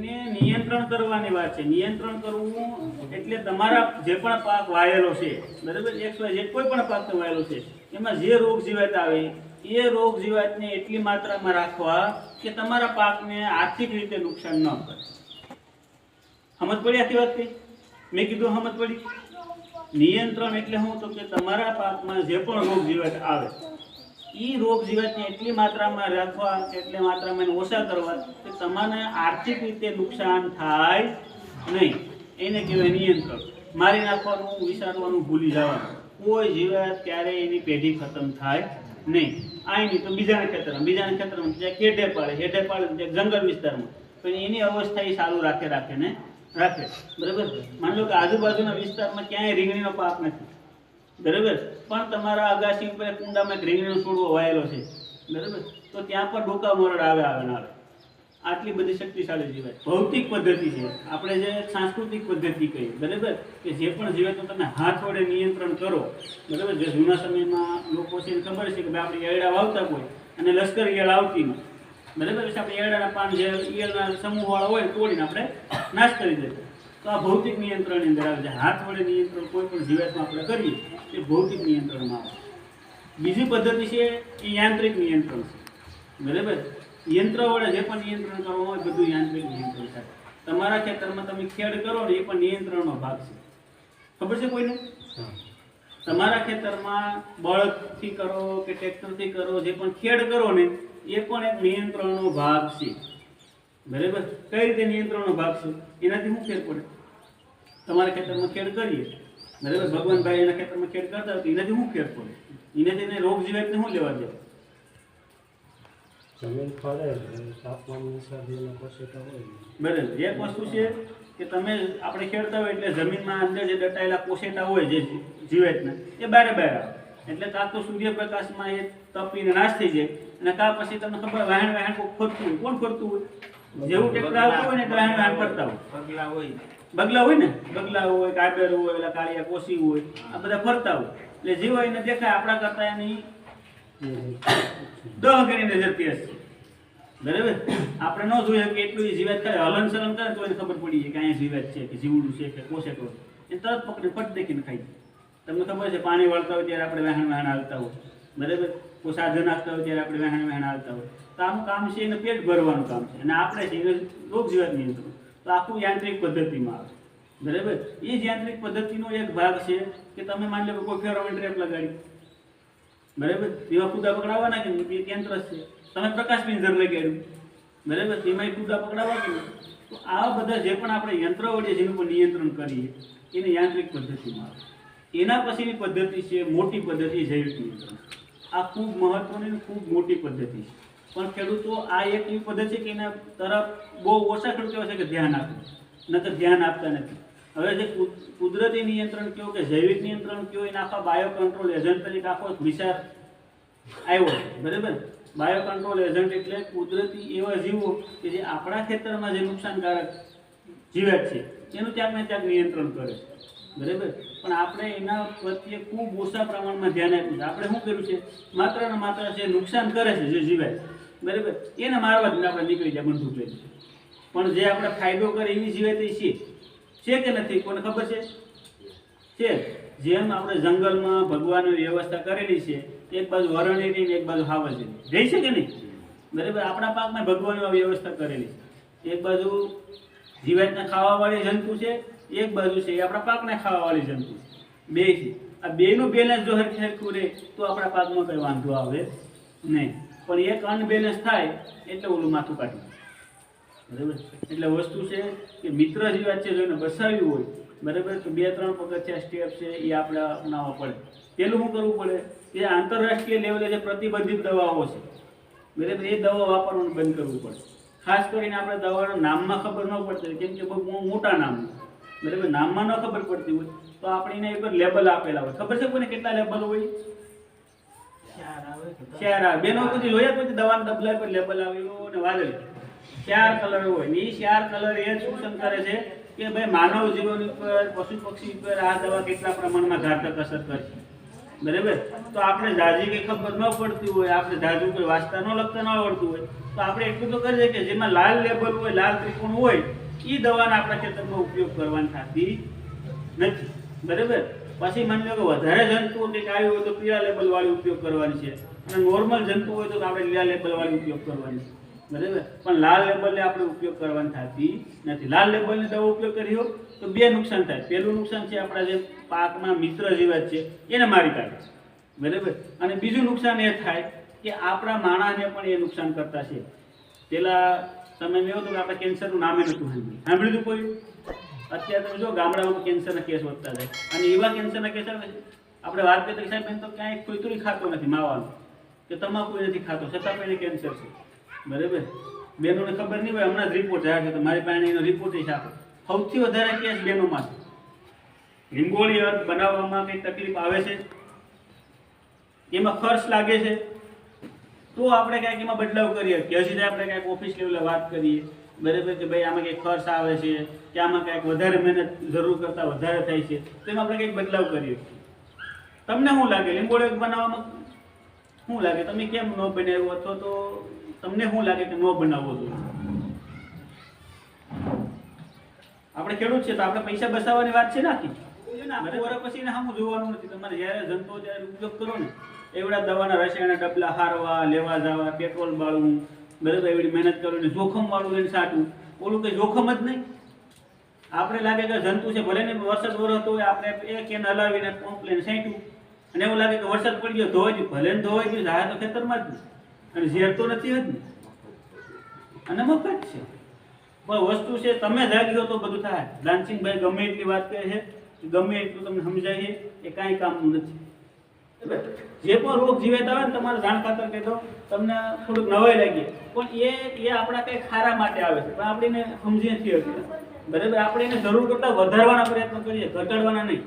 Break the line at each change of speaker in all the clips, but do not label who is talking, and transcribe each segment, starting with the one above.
એને નિયંત્રણ કરવાની વાત છે. નિયંત્રણ કરવું એટલે તમારા જે પણ પાક વાયેલો છે, બરાબર? એક્સ વાય જે કોઈ પણ પાક વાયેલો છે, એમાં જે રોગ જીવાત આવે, એ રોગ જીવાતને એટલી માત્રામાં રાખવા કે તમારા પાકને આર્થિક રીતે નુકસાન ન કરે. સમજ પડી આખી વાત મેં કીધું સમજ પડી. નિયંત્રણ એટલે શું તો કે તમારા પાકમાં જે પણ રોગ જીવાત આવે એ રોગ જીવાતને એટલી માત્રામાં રાખવા, એટલી માત્રામાં એને ઓછા કરવા કે તમને આર્થિક રીતે નુકસાન થાય નહીં. એને કહેવાય નિયંત્રણ. મારી નાખવાનું, વિચારવાનું, ભૂલી જવાનું. કોઈ જીવાત ત્યારે એની પેઢી ખતમ થાય નહીં. આ નહીં તો બીજાના ખેતરમાં બીજાના ખેતરમાં ત્યાં કેઢે પાડે હેઠે પાડે ત્યાં જંગલ વિસ્તારમાં. પણ એની અવસ્થા એ સારું રાખે રાખે ને રાખે. બરાબર? માની લો કે આજુબાજુના વિસ્તારમાં ક્યાંય રીંગણીનો પાક નથી. બરાબર? પણ તમારા અગાસી ઉપર કુંડામાં ગ્રેવીનો છોડવો વાયેલો છે. બરાબર? તો ત્યાં પણ ડોકા મોરડ આવે આવે ને આવે. આટલી બધી શક્તિશાળી જીવાય ભૌતિક પદ્ધતિ છે. આપણે જે સાંસ્કૃતિક પદ્ધતિ કહીએ બરાબર? કે જે પણ જીવાતો તમે હાથ વડે નિયંત્રણ કરો, બરાબર? જે જૂના સમયમાં લોકો છે એને ખબર છે કે ભાઈ આપણે એરડા વાવતા હોય અને લશ્કર ઈયળ આવતી નહીં બરાબર? પછી આપણે એરડાના પાન જે ઈયળના સમૂહવાળા હોય તોડીને આપણે નાશ કરી દેતા. તો આ ભૌતિક નિયંત્રણની અંદર આવે છે. હાથ વડે નિયંત્રણ કોઈ પણ જીવાતમાં આપણે કરીએ એ ભૌતિક નિયંત્રણમાં આવે બીજી પદ્ધતિ છે એ યાંત્રિક નિયંત્રણ છે. બરાબર? યંત્ર વડે જે પણ નિયંત્રણ કરવું હોય બધું યાંત્રિક નિયંત્રણ થાય તમારા ખેતરમાં તમે ખેડ કરો ને એ પણ નિયંત્રણનો ભાગ છે. ખબર છે કોઈને? તમારા ખેતરમાં બળદથી કરો કે ટ્રેક્ટરથી કરો જે પણ ખેડ કરો ને એ પણ એક નિયંત્રણનો ભાગ છે. બરાબર? કઈ રીતે નિયંત્રણનો ભાગ છે? એનાથી શું ફેર પડે. તમારા ખેતરમાં ખેડ કરીએ. બરાબર? ભગવાનભાઈ એના ખેતરમાં ખેડ કરતા હોય તો એનાથી શું ફેર પડે. એનાથી એને રોગ જીવાતને શું લેવા દે
જમીન ફરે તાપમાન
બરાબર. એક વસ્તુ છે કે તમે આપણે ખેડતા હોય એટલે જમીનમાં અંદર જે દટાયેલા કોશેટા હોય જે જીવાતના એ બારે બહાર આવે. એટલે કાં તો સૂર્યપ્રકાશમાં એ તપીને નાશ થઈ જાય અને કાં પછી તમને ખબર વાહણ વાહણ કોઈ ફરતું હોય કોણ ફરતું હોય? જેવું ટેક્ટર આવતું હોય ને એટલે વાહણ વાહણ ફરતા હોય.
બગલા હોય.
બગલા હોય ને? બગલા હોય કાબર હોય એટલે કાળિયા કોસી હોય આ બધા ફરતા હોય. એટલે જે હોય એને દેખાય આપણા કરતા એની દહ ગણી નજરથી હશે બરાબર? આપણે ન જોઈએ કે એટલું એ જીવાત કરે. હલન સલન કરે તો એને ખબર પડી જાય કે અહીંયા જીવાત છે કે જીવડું છે કે કોશે કરો એ તરત પકડી ફટ દેખીને ખાઈ તમને ખબર છે પાણી વાળતા હોય ત્યારે આપણે વહેણ વહેણ હાલતા હોય. બરાબર? કોઈ સાધન આપતા હોય ત્યારે આપણે વહેણ વહેણ હાલતા હોય. તો આનું કામ છે એને પેટ ભરવાનું કામ છે. અને આપણે છે એને રોગ નિયંત્રણ. તો આખું યાંત્રિક પદ્ધતિમાં આવે. બરાબર? એ જ યાંત્રિક પદ્ધતિનો એક ભાગ છે કે તમે માની લો કે કોઈ ફેરોમેન ટ્રેપ લગાડી. બરાબર? એવા કુદા પકડાવવાના કે નહીં? કેન્દ્ર છે. તમે પ્રકાશ પિંજર લગાડ્યું. બરાબર? તેમાંય કુદા પકડાવવા કે તો આવા બધા જે પણ આપણે યંત્ર વડે જેનું પર નિયંત્રણ કરીએ, એને યાંત્રિક પદ્ધતિમાં આવે. એના પછીની પદ્ધતિ છે મોટી પદ્ધતિ જૈવિક નિયંત્રણ. આ ખૂબ મહત્વની ખૂબ મોટી પદ્ધતિ છે. પણ ખેડૂતો આ એક એવી પદ્ધતિ કે એના તરફ બહુ ઓછા ખેડૂતો છે કે ધ્યાન આપે. તો ધ્યાન આપતા નથી. હવે જે કુદ- કુદરતી નિયંત્રણ કયો કે જૈવિક નિયંત્રણ કયો, એના આખા બાયો કંટ્રોલ એજન્ટ તરીકે આખો વિચાર આવ્યો બરાબર? બાયો કંટ્રોલ એજન્ટ એટલે કુદરતી એવા જીવો કે જે આપણા ખેતરમાં જે નુકસાનકારક જીવાત છે, એનું ત્યાં ને ત્યાં નિયંત્રણ કરે છે. બરાબર? પણ આપણે એના પ્રત્યે ખૂબ ઓછા પ્રમાણમાં ધ્યાન આપ્યું છે. આપણે શું કર્યું છે? માત્ર ને માત્ર જે નુકસાન કરે છે, જે જીવાત બરાબર? એને મારવા જ આપણે નીકળી જાય મનસુખ લઈને પણ જે આપણે ફાયદો કરે એવી જીવાત તે છે. છે કે નથી? કોને ખબર છે? છે. જેમ આપણે જંગલમાં ભગવાનની વ્યવસ્થા કરેલી છે, એક બાજુ વરણેરી ને એક બાજુ હાવજની જઈ છે કે નહીં? બરાબર? આપણા પાકમાં ભગવાનમાં વ્યવસ્થા કરેલી એક બાજુ જીવાતને ખાવાવાળી જંતુ છે, એક બાજુ છે એ આપણા પાકને ખાવાવાળી જંતુ છે. બે છે આ બેનું બેલેન્સ જો હરખી હરખું રહે, તો આપણા પાકમાં કંઈ વાંધો આવે નહીં. પણ એક અનબેલેન્સ થાય, એટલે ઓલું માથું કાઢી બરાબર? એટલે વસ્તુ છે કે મિત્ર જેવા છે, જો એને બસાવ્યું હોય, બરાબર? તો બે, ત્રણ પગથિયા સ્ટેપ છે, એ આપણે અપનાવવા પડે. પેલું શું કરવું પડે? એ આંતરરાષ્ટ્રીય લેવલે જે પ્રતિબંધિત દવાઓ છે, બરાબર? એ દવા વાપરવાનું બંધ કરવું પડે. ખાસ કરીને આપણે દવાના નામમાં ખબર ન પડતી કેમ કે બહુ મોટા નામ બરાબર? નામમાં ન ખબર પડતી હોય, તો આપણે એના એક લેબલ આપેલા હોય. ખબર છે કોઈને કેટલા લેબલ હોય?
ચાર?
બેનો બધી જોયા પછી દવાના ડબલા પર લેબલ આવેલું અને વાદળી. ચાર કલર હોય. ને એ ચાર કલર એ સૂચન કરે છે કે ભાઈ માનવ જીવન ઉપર, પશુ પક્ષી ઉપર આ દવા કેટલા પ્રમાણમાં ઘાતક અસર કરશે. બરાબર? તો આપણે જાજી કંઈ ખબર ન પડતી હોય, આપણે જાજુ કોઈ વાંચતા ન, લખતા ન આવડતું હોય, તો આપણે એટલું તો કરીએ કે જેમાં લાલ લેબલ હોય, લાલ ત્રિકોણ હોય એ દવાના આપણા ખેતરમાં ઉપયોગ કરવાની થતી નથી. બરાબર? પછી માની કે વધારે જંતુઓ કંઈક આવ્યું હોય તો પીળા લેબલ વાળી ઉપયોગ કરવાની છે. અને નોર્મલ જંતુ હોય તો આપણે લીલા લેબલ વાળી ઉપયોગ કરવાની છે. બરાબર? પણ લાલ લેબલને આપણે ઉપયોગ કરવાની થતી નથી. લાલ લેબલને દવા ઉપયોગ કરી હોય તો બે નુકસાન થાય. પહેલું નુકસાન છે આપણા જે પાકમાં મિત્ર જીવાત છે, એને મારી કાઢે બરાબર? અને બીજું નુકસાન એ થાય કે આપણા માણસને પણ એ નુકસાન કરતા છે. પેલા સમયમાં એવું હતું કે આપણે કેન્સરનું નામે નહોતું સાંભળ્યું. સાંભળ્યું હતું કોઈ? અત્યારે તમે જો ગામડાઓમાં કેન્સરના કેસ વધતા જાય. અને એવા કેન્સરના કેસ આપણે વાત કરીએ સાહેબ, એમ તો ક્યાંય કોઈ ખાતો નથી માવાનું. કે તમાકુ નથી ખાતો, છતાં પણ એને કેન્સર છે. બરાબર? બહેનોને ખબર નહીં હોય, હમણાં જ રિપોર્ટ આવ્યા છે તો મારી પાસે એનો રિપોર્ટ છે આપો સૌથી વધારે કેસ બેનોમાં છે. લીંબોળી અર્થ બનાવવામાં કંઈ તકલીફ આવે છે? એમાં ખર્ચ લાગે છે? તો આપણે કાંઈક એમાં બદલાવ કરીએ. કે હજી આપણે કાંઈક ઓફિસ લેવલે વાત કરીએ. બરાબર કે ભાઈ આમાં કંઈક ખર્ચ આવે છે, કે આમાં કંઈક વધારે મહેનત જરૂર કરતાં વધારે થાય છે તો એમાં આપણે કંઈક બદલાવ કરીએ. તમને શું લાગે? લીંબોળી બનાવવામાં? શું લાગે? તમે કેમ ન બનાવ્યો? અથવા તો તમને શું લાગે કે ન બનાવવો જોઈએ આપણે ખેડૂત છે તો આપણે પૈસા બસાવવાની વાત છે નાખી વર્ષ પછી ને સામું જોવાનું નથી. તમારે જ્યારે જંતુઓ જ્યારે ઉપયોગ કરો ને. એવડા દવાના રસાયણ ડબલા હારવા, લેવા જવા, પેટ્રોલ બાળવું બરાબર એવડી મહેનત કરીને જોખમ વાળું એને સાટું. ઓલું કંઈ જોખમ જ નહીં. આપણે લાગે કે જંતુ છે, ભલે ને વરસાદ વરસતો હોય, આપણે એક કેન હલાવીને લઈને સાંટ્યું અને એવું લાગે કે વરસાદ પડી ગયો ધોવાઈ ગયું. ભલે ને ધોવાઈ ગયું, જાહેર તો ખેતરમાં જ નહીં. અને ઝેર તો નથી જ ને અને મફત છે. પણ વસ્તુ છે, તમે જાગ્યો તો બધું થાય. દાનસિંહભાઈ ગમે એટલી વાત કહે છે ગમે એટલું તમને સમજાય છે એ કાંઈ કામનું નથી? જે પણ રોગ જીવાત આવે ને તમારે જાણ ખાતર કહી દો, તમને થોડુંક નવાઈ લાગીએ પણ એ એ આપણા કંઈ ખારા માટે આવે છે. પણ આપણે સમજી નથી હોતી બરાબર? આપણે એને જરૂર કરતાં વધારવાના પ્રયત્ન કરીએ, ઘટાડવાના નહીં.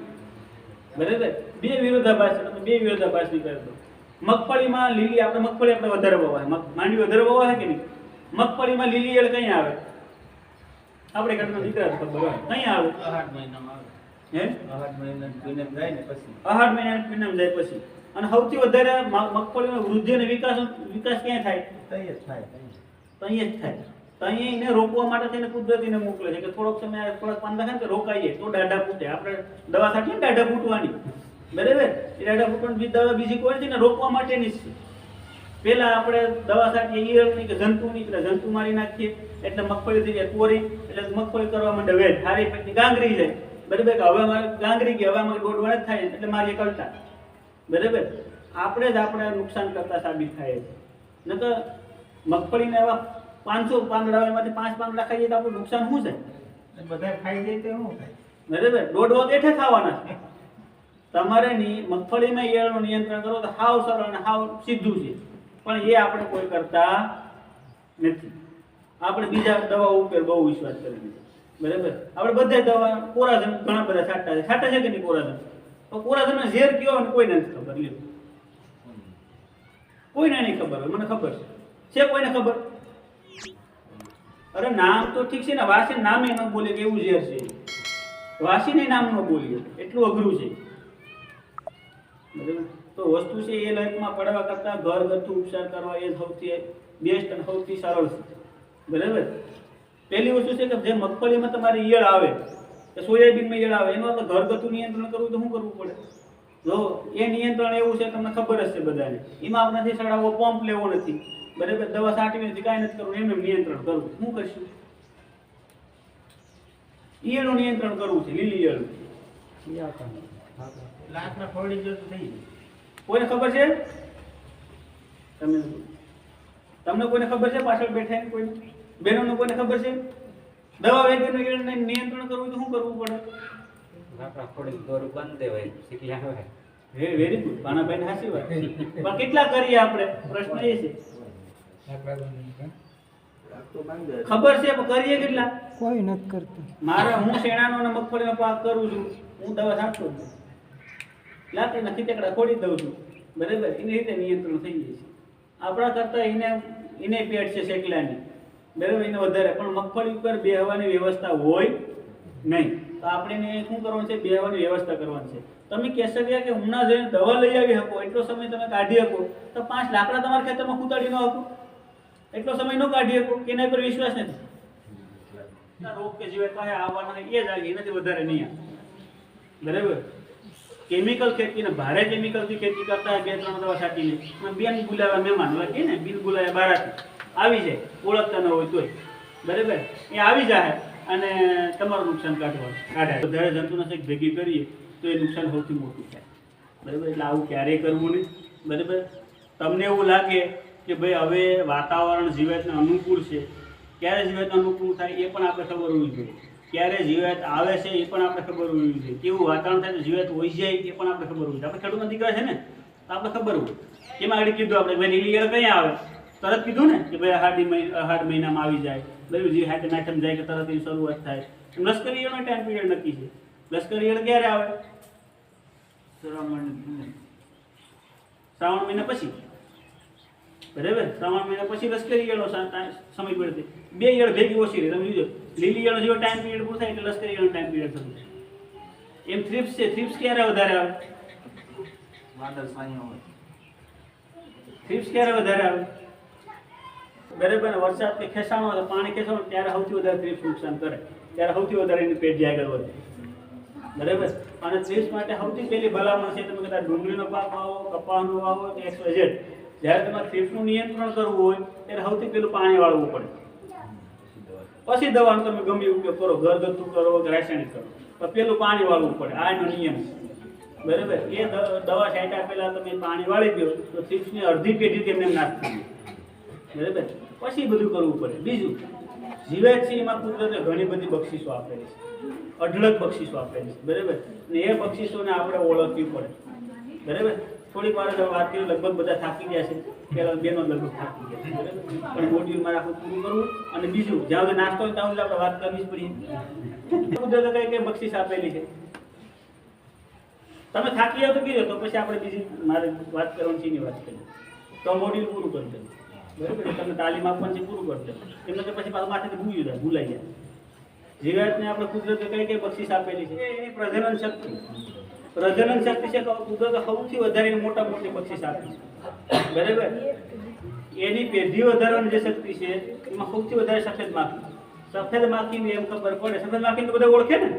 બરાબર? બે વિરોધાભાસ બે વિરોધાભાસ નહીં કરતો મગફળીમાં લીલી આપણે મગફળી આપણે વધારે મગ માંડવી વધારે વવાય કે નહીં? મગફળીમાં લીલી એળ કંઈ આવે? આપણે ઘટના દીકરા ખબર હોય કઈ આવે?
આઠ મહિનામાં આવે.
હે?
આઠ મહિના કોઈને જાય ને પછી.
અહાડ મહિના પીનમ જાય પછી. અને સૌથી વધારે મગફળીનો વૃદ્ધિ અને વિકાસ વિકાસ ક્યાં થાય?
તઈ જ થાય.
અહીંયા જ થાય. તો અહીંયા એને રોકવા માટે થઈને કુદરતીને મોકલે છે. કે થોડોક સમય થોડાક પાન થાય ને કે રોકાઈએ તો દાઢા ફૂટે. આપણે દવા છાંટીએ દાઢા ફૂટવાની. બરાબર? એ દાઢા ફૂટવાની દવા બીજી કોઈ નથી ને રોકવા માટેની જ છે. પહેલા આપણે દવા છાંટીએ ઈયળની કે જંતુની એટલે જંતુ મારી નાખીએ. એટલે મગફળી થઈ જાય કોરી. એટલે મગફળી કરવા માંડે વેલ. હારી પછી ગાંગરી જાય. બરાબર? કે હવે મારે ગાંગરી ગઈ હવે અમારે દોડવા જ થાય એટલે મારી કરતા બરાબર? આપણે જ આપણે નુકસાન કરતા સાબિત થાય છે. નકર મગફળીને એવા પાંચસો પાંદડા એમાંથી પાંચ પાંદડા ખાઈએ તો આપણું નુકસાન શું છે
બધા ખાઈ જાય તો શું
બરાબર? દોઢ વાગે એઠે ખાવાના છે. તમારે ની મગફળીમાં ઈયળનું નિયંત્રણ કરો તો હાવ સરળ અને હાવ સીધું છે. પણ એ આપણે કોઈ કરતા નથી. આપણે બીજા દવા ઉપર બહુ વિશ્વાસ કરી દીધો બરાબર? આપણે બધા દવા કોરાજન ઘણા બધા છાંટા છે. છાંટા છે કે નહીં કોરાજન? તો કોરાજનનો ઝેર કયો અને કોઈને નથી ખબર, લ્યો. કોઈને નહીં ખબર મને ખબર છે. છે કોઈને ખબર? અરે નામ તો ઠીક છે ને, વાસી નામે ન બોલે કે એવું ઝેર છે. વાસીને નામ ન બોલીએ એટલું અઘરું છે. બરાબર? તો વસ્તુ છે એ લાઈફમાં પડવા કરતાં ઘરગથ્થુ ઉપચાર કરવા એ સૌથી બેસ્ટ અને સૌથી સરળ છે. બરાબર? પહેલી વસ્તુ છે કે જે મગફળીમાં તમારી ઈયળ આવે કે સોયાબીનમાં ઈયળ આવે એનું આપણે ઘરગથ્થુ નિયંત્રણ કરવું તો શું કરવું પડે? જો એ નિયંત્રણ એવું છે તમને ખબર જ છે બધાને. એમાં આપણે નથી ચડાવવો પંપ લેવો નથી બરાબર દવા છાંટવી નથી કાંઈ નથી કરવું એમને નિયંત્રણ કરવું. શું કરશું? ઈયળનું નિયંત્રણ કરવું છે લીલી ઈયળનું.
તો
કોઈને ખબર છે? તમે તમને કોઈને ખબર છે પાછળ બેઠા કોઈ કોઈને? બહેનોને કોઈને ખબર છે? દવા વગરનું ઈયળને નિયંત્રણ કરવું તો શું કરવું પડે?
આપણા ફોડી દોર બંધ દેવાય શીખી આવે.
હે વેરી ગુડ પાનાભાઈને હાસી વાત. પણ કેટલા કરીએ આપણે? પ્રશ્ન એ છે. ખબર છે પણ કરીએ કેટલા?
કોઈ નથી કરતું.
મારે હું શેણાનો અને મગફળીનો પાક કરું છું હું દવા છાંટતો છું છું નથી ખીચકડા ખોડી દઉં છું. બરાબર? એની રીતે નિયંત્રણ થઈ જાય છે. આપણા કરતાં એને એને પેટ છે શેકલાની. બરાબર એને વધારે. પણ મગફળી ઉપર બેહવાની વ્યવસ્થા હોય નહીં. તો આપણે શું કરવાનું છે? બેહવાની વ્યવસ્થા કરવાની છે. તમે કહેશો કે હમણાં જઈને દવા લઈ આવી શકો, એટલો સમય તમે કાઢી શકો. તો પાંચ લાકડા તમારા ખેતરમાં કૂતાડી ન શકો એટલો સમય ન કાઢી શકો, કે એના પર વિશ્વાસ નથી. રોગ કે જીવે કહે આવવાના એ જ આવી, એનાથી વધારે નહીં બરાબર? કેમિકલ ખેતી ને ભારે કેમિકલથી ખેતી કરતા બે ત્રણ દવા અને બેન બોલાવ્યા મહેમાન કે ને? બિન બોલાવ્યા બારાથી. આવી જાય, ઓળખતા ન હોય તોય. બરાબર? એ આવી જાય અને તમારું નુકસાન કાઢવાનું કાઢે વધારે જંતુનાશક ભેગી કરીએ, તો એ નુકસાન સૌથી મોટું થાય. બરાબર? એટલે આવું ક્યારેય કરવું નહીં. બરાબર? તમને એવું લાગે કે ભાઈ હવે વાતાવરણ જીવાતને અનુકૂળ છે. ક્યારે જીવાત અનુકૂળ થાય એ પણ આપણે ખબર હોવી જોઈએ. ક્યારે જીવાત આવે છે એ પણ આપણે ખબર હોવી જોઈએ. કેવું વાતાવરણ થાય તો જીવાત હોઈ જાય એ પણ આપણે ખબર હોવી જોઈએ. આપણે ખેડૂતના દીકરા છે ને? તો આપણે ખબર હોય. એમાં આગળ કીધું આપણે? ભાઈ ઈયળ કઈ આવે? તરત કીધું ને કે ભાઈ અહાડી અહાડ મહિનામાં આવી જાય. બરાબર જે હાથે નાઠમ જાય કે તરત એની શરૂઆત થાય. એમ લશ્કરી ઈયળનો ટાઈમ પીરિયડ નક્કી છે. લશ્કરી ઈયળ ક્યારે આવે? શ્રાવણ મહિના પછી. બરાબર? શ્રાવણ મહિના પછી લશ્કરી ઈયળનો સમય પડે બે ઈયળ ભેગી ઓછી રહે. તમે જોજો. લીલી ઈયળનો જેવો ટાઈમ પીરિયડ પૂરો થાય એટલે લશ્કરી ઈયળનો ટાઈમ પીરિયડ થતો એમ થ્રિપ્સ છે. થ્રિપ્સ ક્યારે વધારે આવે? થ્રિપ્સ ક્યારે વધારે આવે? બરાબર ને વરસાદ કે ખેંચાણો તો પાણી ખેંચાણો ત્યારે સૌથી વધારે ત્રીસ નુકસાન કરે. ત્યારે સૌથી વધારે એની જે આગળ વધે. બરાબર? અને ત્રીસ માટે સૌથી પહેલી ભલામણ છે, તમે કદાચ ડુંગળીનો પાક વાવો, કપાસનો વાવો કે એક્સ જ્યારે તમારે થ્રિપ્સનું નિયંત્રણ કરવું હોય, ત્યારે સૌથી પહેલું પાણી વાળવું પડે. પછી દવાનો તમે ગમે ઉપયોગ કરો, ઘરગથ્થુ કરો રાસાયણિક કરો. પણ પેલું પાણી વાળવું પડે, આ એનો નિયમ છે. બરાબર? એ દવા છાંટ્યા પહેલાં તમે પાણી વાળી દો, તો થ્રિપ્સની અડધી પેઢી તેમને નાશ થઈ બરાબર? પછી બધું કરવું પડે. બીજું જીવે છે એમાં કુદરતે ઘણી બધી બક્ષિસો આપેલી છે. અઢળક બક્ષિસો આપેલી છે. બરાબર? અને એ બક્ષિસોને આપણે ઓળખવી પડે. બરાબર? થોડીક વાર વાત કરી, લગભગ બધા થાકી ગયા છે. પહેલાં બેનો લગભગ થાકી ગયા છે. બરાબર? પણ મોડ્યુલ આખું પૂરું કરવું અને બીજું, જ્યાં નાસ્તો હોય ત્યાં આપણે વાત કરવી જ પડી. કુદરતે કઈ કઈ બક્ષિસ આપેલી છે? તમે થાકી જાવ તો કીધો, તો પછી આપણે બીજી મારે વાત કરવાની છે વાત કરીએ. તો મોડ્યુલ પૂરું કરી દે બરાબર તમને તાલીમ આપવાની છે પૂરું કરશે. એમને તો પછી પાછું માથે ભૂલી જાય, ભૂલાઈ જાય. જીવાતને આપણે કુદરતે કઈ કઈ બક્ષિસ આપેલી છે એની પ્રજનન શક્તિ. પ્રજનન શક્તિ છે કુદરતે સૌથી વધારે મોટા મોટી બક્ષિસ આપી છે. બરાબર? એની પેઢી વધારવાની જે શક્તિ છે, એમાં સૌથી વધારે સફેદ માખી. સફેદ માખી એમ ખબર પડે. સફેદ માખી તો બધા ઓળખે ને?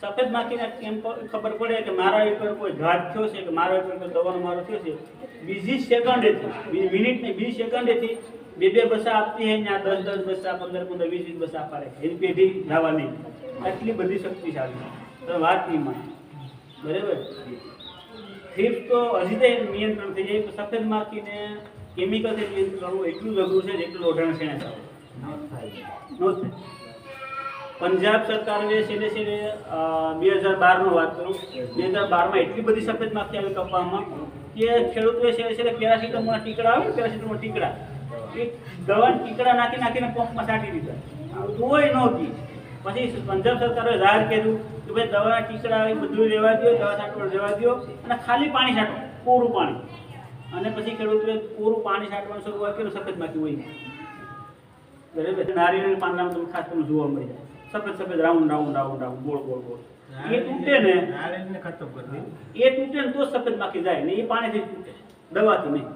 સફેદ માખીને એમ ખબર પડે કે મારા ઉપર કોઈ ઘાત થયો છે કે મારા ઉપર કોઈ દવાનો મારો થયો છે બીજી સેકન્ડેથી બીજી મિનિટની બીજી સેકન્ડેથી બે બે બસા આપતી હે ત્યાં દસ દસ બસા પંદર પંદર વીસ વીસ બસા પાડે એની પેઢી લાવવાની. આટલી બધી શક્તિશાળી તો વાત નહીં માને. બરાબર? થીફ તો હજી તો નિયંત્રણ થઈ જાય. સફેદ માખીને કેમિકલથી નિયંત્રણ કરવું એટલું અઘરું છે જેટલું ઓઢાણ છે ચાલે
ન થાય.
નો થાય. પંજાબ સરકારે ને છે ને બે હજાર બારનો વાત કરું. બે હજાર બારમાં એટલી બધી સફેદ માખી આવી કપામાં કે ખેડૂતોએ છે છે પેરાસિટામોલના ટીકડા આવે ને, પેરાસિટામોલ ટીકડા. એ દવાના ટીકડા નાખી નાખીને પંપમાં છાંટી દીધા. તોય નહોતી પછી પંજાબ સરકારે જાહેર કર્યું કે ભાઈ દવાના ટીકડા એ બધું લેવા દો દવા છાંટવાનું લેવા દો અને ખાલી પાણી છાંટો કોરું પાણી. અને પછી ખેડૂતોએ કોરું પાણી છાંટવાનું શરૂઆત કર્યું, સફેદ માખી હોય. બરાબર? નારિયેળ તમે ખાસ તમને જોવા મળી જાય. સફેદ સફેદ રાઉન્ડ રાઉન્ડ રાઉન્ડ રાઉન્ડ ગોળ ગોળ ગોળ. એ તૂટે ને એ તૂટે ને તો સફેદ માખી જાય ને એ પાણીથી તૂટે. દવાથી નહીં.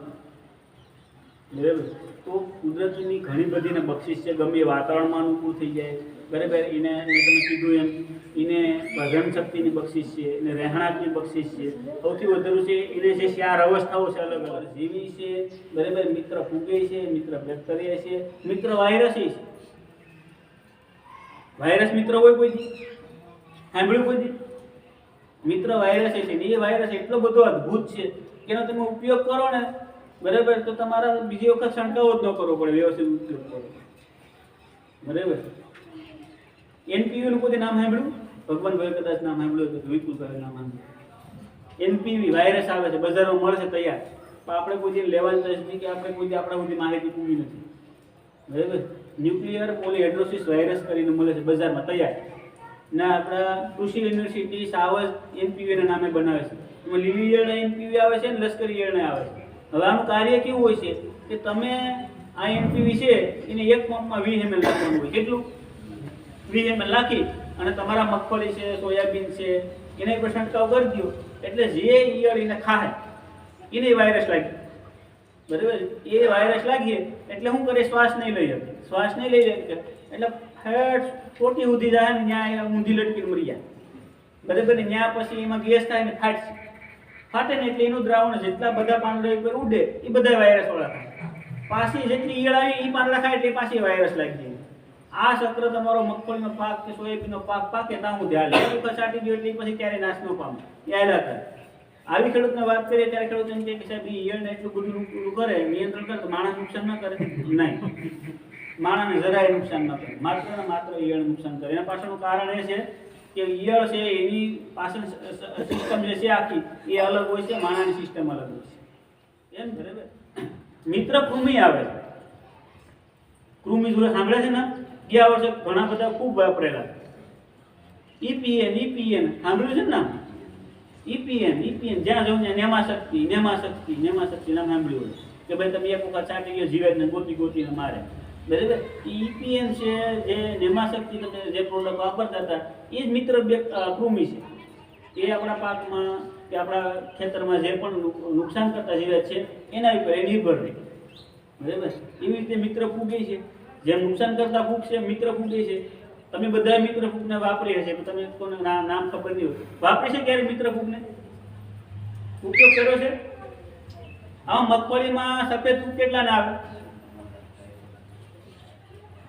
બરાબર? તો કુદરતની ઘણી બધી ને બક્ષિસ છે ગમે એ વાતાવરણમાં અનુકૂળ થઈ જાય. બરાબર? એને મેં તમે કીધું એમ એને ભજન શક્તિની બક્ષિસ છે એને રહેણાંકની બક્ષિસ છે. સૌથી વધારે છે એને જે ચાર અવસ્થાઓ છે અલગ અલગ. જીવી છે બરાબર? મિત્ર ફૂગે છે મિત્ર બેક્ટેરિયા છે મિત્ર વાયરસી છે. વાયરસ મિત્ર હોય કોઈ સાંભળ્યું કોઈ મિત્ર વાયરસ છે એ વાયરસ એટલો બધો અદ્ભુત છે કે એનો તમે ઉપયોગ કરો ને, બરાબર, તો તમારા બીજી વખત શંકાઓ જ ન કરવો પડે વ્યવસ્થિત ઉપયોગ કરો. બરાબર? એનપીવી નું કોઈ નામ સાંભળ્યું? ભગવાન ભાઈ કદાચ નામ સાંભળ્યું તો વિપુલ ભાઈ નામ એનપીવી વાયરસ આવે છે બજારમાં મળશે તૈયાર. પણ આપણે કોઈ લેવાની નથી કે આપણે કોઈ આપણા સુધી માહિતી પૂરી નથી. બરાબર ન્યુક્લિયર પોલીહેડ્રોસિસ વાયરસ કરીને મળે છે બજારમાં તૈયાર. ને આપણા કૃષિ યુનિવર્સિટી સાવજ એનપીવી ના નામે બનાવે છે. એમાં લીલી ઈયળ એનપીવી આવે છે ને લશ્કરી ઈયળ આવે છે. હવે આનું કાર્ય કેવું હોય છે કે તમે આ એનપીવી છે એને એક પંપમાં વીસ એમએલ નાખવાનું હોય. કેટલું? વીસ એમએલ નાખી અને તમારા મગફળી છે, સોયાબીન છે, એને પણ છંટકાવ કરી દો એટલે જે ઈયળ એને ખાય એને વાયરસ લાગી બરાબર? એ વાયરસ લાગીએ એટલે શું કરે? શ્વાસ નહીં લઈ શકે. શ્વાસ નહીં લઈ શકે એટલે ફેટ ખોટી ઊંધી જાય ને ત્યાં ઊંધી લટકી મરી જાય. બરાબર ને? ત્યાં પછી એમાં ગેસ થાય ને ફાટશે. ફાટે ને એટલે એનું દ્રાવણ જેટલા બધા પાંદડા ઉપર ઉડે, એ બધા વાયરસ વાળા થાય. પાછી જેટલી ઈયળ આવી એ પાંદડા ખાય એટલે પાછી વાયરસ લાગી જાય. આ ચક્ર તમારો મગફળીનો પાક કે સોયાબીનનો પાક પાકે ત્યાં હું ધ્યાન લે કચાટી દો એટલે પછી ક્યારે નાશ ન પામે. યાદ કરે. આવી ખેડૂતને વાત કરીએ ત્યારે ખેડૂત એમ કે સાહેબ, ઈ ઈયળને એટલું બધું કરે, નિયંત્રણ કરે તો માણસ નુકસાન ન કરે? નહીં. માણસને જરાય નુકસાન ન કરે. માત્ર ને માત્ર ઈયળ નુકસાન કરે. એના પાછળનું કારણ એ છે કે ઈયળ છે, એની પાછળ સિસ્ટમ જે છે આખી, એ અલગ હોય છે, માણાની સિસ્ટમ અલગ હોય છે. એમ બરાબર? મિત્ર કૃમિ આવે કૃમિ જોડે સાંભળે છે ને? ગયા વર્ષે ઘણા બધા ખૂબ વાપરેલા. ઈપીએન ઈપીએન સાંભળ્યું છે ને? નામ ઈપીએન ઈપીએન જ્યાં જાઉં ત્યાં નેમા શક્તિ નેમા શક્તિ નેમા શક્તિ નામ સાંભળ્યું હોય. કે ભાઈ તમે એક વખત ચાટી ગયો જીવેતને ગોતી ગોતીને મારે. બરાબર? ઈપીએન છે, જે નેમા શક્તિ તમે જે પ્રોડક્ટ વાપરતા હતા એ જ મિત્ર કૃમિ છે. એ આપણા પાકમાં કે આપણા ખેતરમાં જે પણ નુકસાન કરતા જીવાત છે, એના ઉપર એ નિર્ભર રહે. બરાબર? એવી રીતે મિત્ર ફૂગે છે. જેમ નુકસાન કરતા ફૂગ છે મિત્ર ફૂગે છે. તમે બધા મિત્ર ફૂગને વાપરી હશે તમે કોને નામ ખબર નહીં હોય. વાપરી છે ક્યારે મિત્ર ફૂગને ઉપયોગ કર્યો છે? આ મગફળીમાં સફેદ ફૂગ કેટલા ના આવે?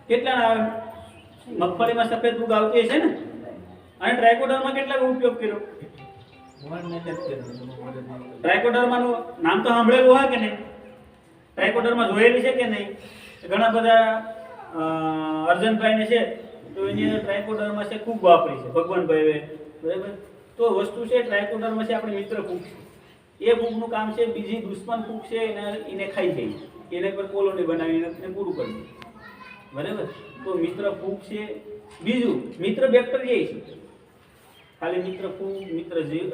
કેટલા ના આવે? મગફળીમાં સફેદ ફૂગ આવતી છે ને? અને ટ્રાયકોડરમાં કેટલા ઉપયોગ કર્યો? ટ્રાયકોડરમાં નામ તો સાંભળેલું હોય કે નહીં? ટ્રાયકોડરમાં જોયેલી છે કે નહીં? ઘણા બધા અર્જનભાઈને છે. તો એની ટ્રાયકોડર્મા છે, ખૂબ વાપરી છે, ભગવાનભાઈએ. બરાબર? તો વસ્તુ છે ટ્રાયકોડરમાં છે, આપણે મિત્ર ફૂગ. છે એ ફૂગનું કામ છે, બીજી દુશ્મન ફૂગ છે, એને એને ખાઈ જાય. એને પર કોલોની બનાવીને એને પૂરું કરી દે. બરાબર? તો મિત્ર ફૂગ છે, બીજું, મિત્ર બેક્ટેરિયા છે. ખાલી મિત્ર ફૂગ, મિત્ર જીવ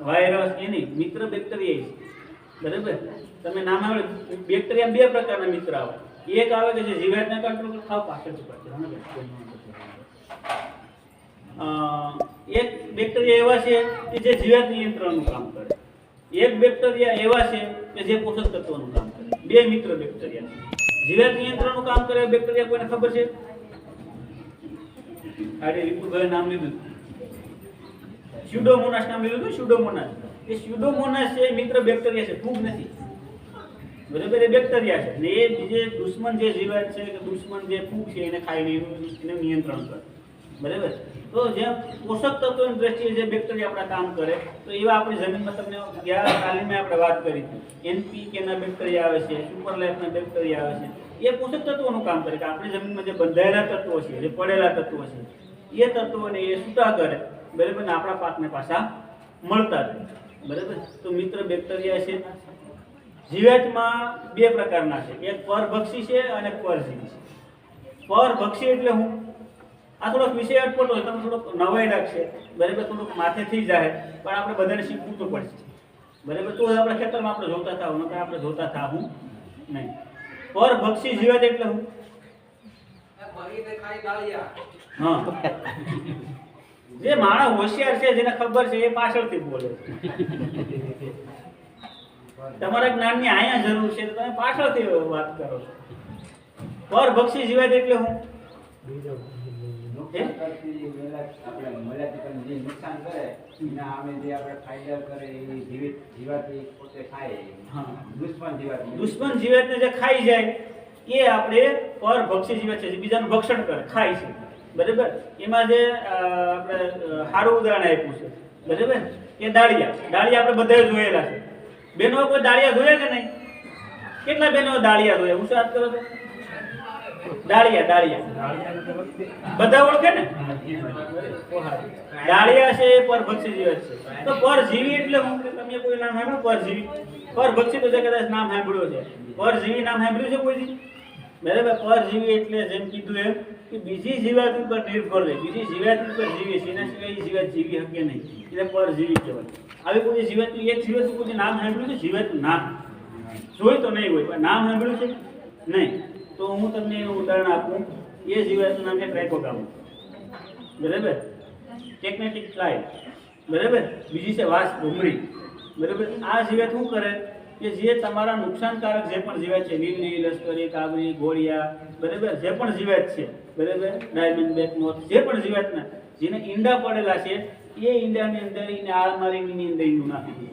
વાયરસ એની મિત્ર બેક્ટેરિયા છે. બરાબર? તમે નામ આવે બેક્ટેરિયા બે પ્રકારના મિત્ર આવે. એક આવે કે જે જીવાતને કંટ્રોલ કરે ખાવ પાછળ. અ, એક બેક્ટેરિયા એવા છે કે જે જીવાત નિયંત્રણનું કામ કરે. એક બેક્ટેરિયા એવા છે કે જે પોષક તત્વોનું કામ કરે. બે મિત્ર બેક્ટેરિયા જીવાત નિયંત્રણનું કામ કરે બેક્ટેરિયા કોઈને ખબર છે? આડે વિપુલભાઈ નામ લીધું. સ્યુડોમોનાસ નામ લીધું સ્યુડોમોનાસ એ સ્યુડોમોનાસ છે મિત્ર બેક્ટેરિયા છે ફૂગ નથી. બરાબર એ બેક્ટેરિયા છે. ને એ બીજે દુશ્મન જે જીવાત છે કે દુશ્મન જે ફૂગ છે એને ખાઈને એને નિયંત્રણ કરે. બરાબર? તો જે પોષક તત્વોની દ્રષ્ટિએ જે બેક્ટેરિયા આપણા કામ કરે, તો એવા આપણી જમીનમાં તમને ગયા તાલીમે આપણે વાત કરી. હતી એનપીકેના બેક્ટેરિયા આવે છે સુપરલાઇફના બેક્ટેરિયા આવે છે. એ પોષક તત્વોનું કામ કરે કે આપણી જમીનમાં જે બંધાયેલા તત્વો છે, જે પડેલા તત્વો છે, એ તત્વોને એ છૂટા કરે. બરાબર? ને આપણા પાકને પાછા મળતા રહે. બરાબર? તો મિત્ર, બેક્ટેરિયા છે જીવાતમાં બે પ્રકારના છે. એક પરભક્ષી છે અને પરજીવી છે. પરભક્ષી એટલે હું? આ થોડોક વિષય અટપટો હોય તમે થોડોક નવાઈ રાખશે. બરાબર થોડુંક માથેથી જાય. પણ આપણે બધાને શીખવું તો પડશે. બરાબર? તો આપણે ખેતરમાં આપણે જોતા થાવ. નકર આપણે જોતા થાવું નહીં. પરભક્ષી જીવેત એટલે હું? હા. જે માણસ હોશિયાર છે, જેને ખબર છે, એ પાછળથી બોલે તમારા જ્ઞાનની અહીંયા જરૂર છે તમે પાછળથી વાત કરો છો. પરભક્ષી જીવાય એટલે હું.
દુશ્મન જીવાતી
જે ખાઈ જાય એ આપણે પરભક્ષી જીવાત છે બીજાનું ભક્ષણ કરે ખાય છે. બરાબર? એમાં જે આપણે સારું ઉદાહરણ આપ્યું છે. બરાબર? એ દાળિયા. દાળિયા આપણે બધા જોયેલા છે. બેનો કોઈ દાળિયા ધોયા કે નહીં? કેટલા બેનો દાળિયા ધોયા? હું વાત કરો દાળિયા દાળિયા. બધા ઓળખે ને? દાળિયા છે પરભક્ષી જીવ છે. તો પરજીવી એટલે હું? તમે કોઈ નામ સાંભળ્યું? પરજીવી. પરભક્ષી તો જે કદાચ નામ સાંભળ્યું છે પરજીવી નામ સાંભળ્યું છે કોઈ બરાબર, પરજીવી એટલે જેમ કીધું એમ કે બીજી જીવાત ઉપર નિર્ભર રહે. બીજી જીવાત ઉપર જીવે છે. એના સિવાય જીવાત જીવી શકે નહીં. એટલે પરજીવી કહેવાય. આવી કોઈ જીવાતનું એક જીવાતનું કોઈ નામ સાંભળ્યું છે? જીવાતનું નામ. જોઈ તો નહીં હોય, પણ નામ સાંભળ્યું છે? નહીં. તો હું તમને એનું ઉદાહરણ આપું. એ જીવાતનું નામ છે ટ્રાઇકોગામા બરાબર? ટેકનેટિક ફ્લાય બરાબર? બીજી છે વાસ ભૂમરી. બરાબર? આ જીવાત શું કરે? કે જે તમારા નુકસાનકારક જે પણ જીવાત છે લીલી લશ્કરી કાબરી ગોળિયા, બરાબર? જે પણ જીવાત છે, બરાબર? ડાયમંડ બેક મોથ જે પણ જીવાતના, જેને ઈંડા પડેલા છે એ ઈંડાની અંદર એને આળ મારીને અંદર ઈંડું નાખી દે.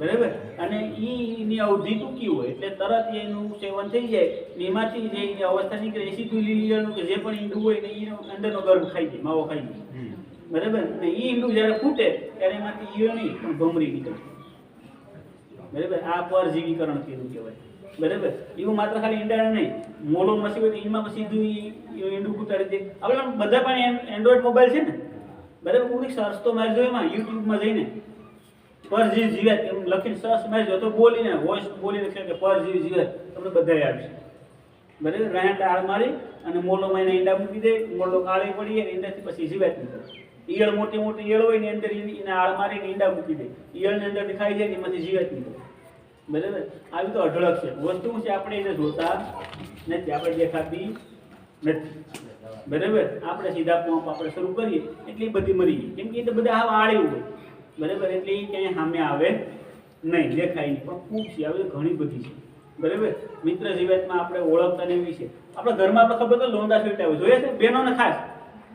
બરાબર? અને એની અવધિ ટૂંકી હોય એટલે તરત એનું સેવન થઈ જાય. ને એમાંથી જે એની અવસ્થા નીકળે એ સીધું લીલીનું કે જે પણ ઈંડું હોય ને એનો અંદરનો ગર્ભ ખાઈ જાય માવો ખાઈ જાય બરાબર? ને એ ઈંડું જ્યારે ફૂટે ત્યારે એમાંથી ઈયો નહીં પણ ભમરી નીકળે. બરાબર? આ પરજીવીકરણ થયું કહેવાય. બરાબર? એવું માત્ર ખાલી ઈંડા નહીં. મોલો મસી હોય તો પછી સીધું ઈંડું ફૂટાડી દે. આપણે બધા પણ એન્ડ્રોઈડ મોબાઈલ છે ને? બરાબર? પૂરી સર્ચ તો મારજો એમાં યુટ્યુબમાં જઈને. પરજીવ જીવે, એમ લખીને સર્ચ મારજો તો બોલીને વોઇસ બોલીને છે કે પરજીવ જીવે, તમને બધાએ આવશે બરાબર? રાયણ આળ મારી અને મોલોમાં એને ઈંડા મૂકી દે. મોલો કાળી પડી અને ઈંડાથી પછી જીવાત નીકળે ઈયળ મોટી મોટી ઈયળ હોય ને અંદર એને આળ મારીને ઈંડા મૂકી દે. ઈયળની અંદર ખાઈ જાય એમાંથી જીવાત નીકળે બરાબર? આવી તો અઢળક છે. વસ્તુ છે? આપણે એને જોતા નથી. આપણે દેખાતી નથી. બરાબર? આપણે સીધા પંપ આપણે શરૂ કરીએ એટલી બધી મરી ગઈ કેમ કે એ તો બધા આવા આળ્યું હોય. બરાબર? એટલે એ ક્યાંય સામે આવે નહીં દેખાય નહીં. પણ ખૂબ છે આવી ઘણી બધી છે. બરાબર? મિત્ર જીવાતમાં આપણે ઓળખતા ને એવી છે. આપણા ઘરમાં આપણે ખબર તો લોંદા છૂટા હોય. જોઈએ છે બહેનોને ખાસ.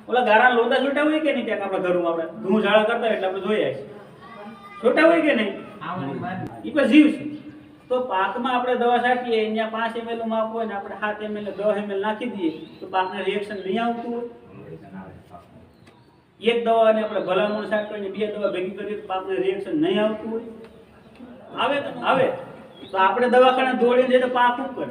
ઓલા ગારા લોંદા છૂટા હોય કે નહીં ક્યાંક આપણા ઘરમાં આપણે? ધૂળ ઝાડા કરતા એટલે આપણે જોઈએ છીએ છોટા હોય કે નહીં? એ પણ જીવ છે. તો પાકમાં આપણે દવા છાંટીએ, અહીંયા પાંચ એમએલનું હોય ને આપણે સાત એમએલ દસ એમએલ નાખી દઈએ, તો પાકને રિએક્શન નહીં આવતું હોય. એક દવાને આપણે ભલામણ છાંટવી ને બે દવા ભેગી કરીએ, તો પાકને રિએક્શન નહીં આવતું હોય. આવે આવે. તો આપણે દવાખાને દોડીને જઈએ તો પાક શું કરે.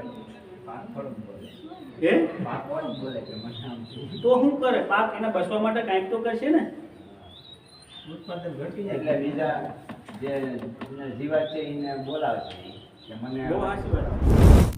તો શું કરે? પાક એને બસવા માટે કાંઈક તો કરશે ને.
ઉત્પાદન ઘટી
એટલે
જાય
બીજા જે જીવાત છે એને બોલાવે છે. મને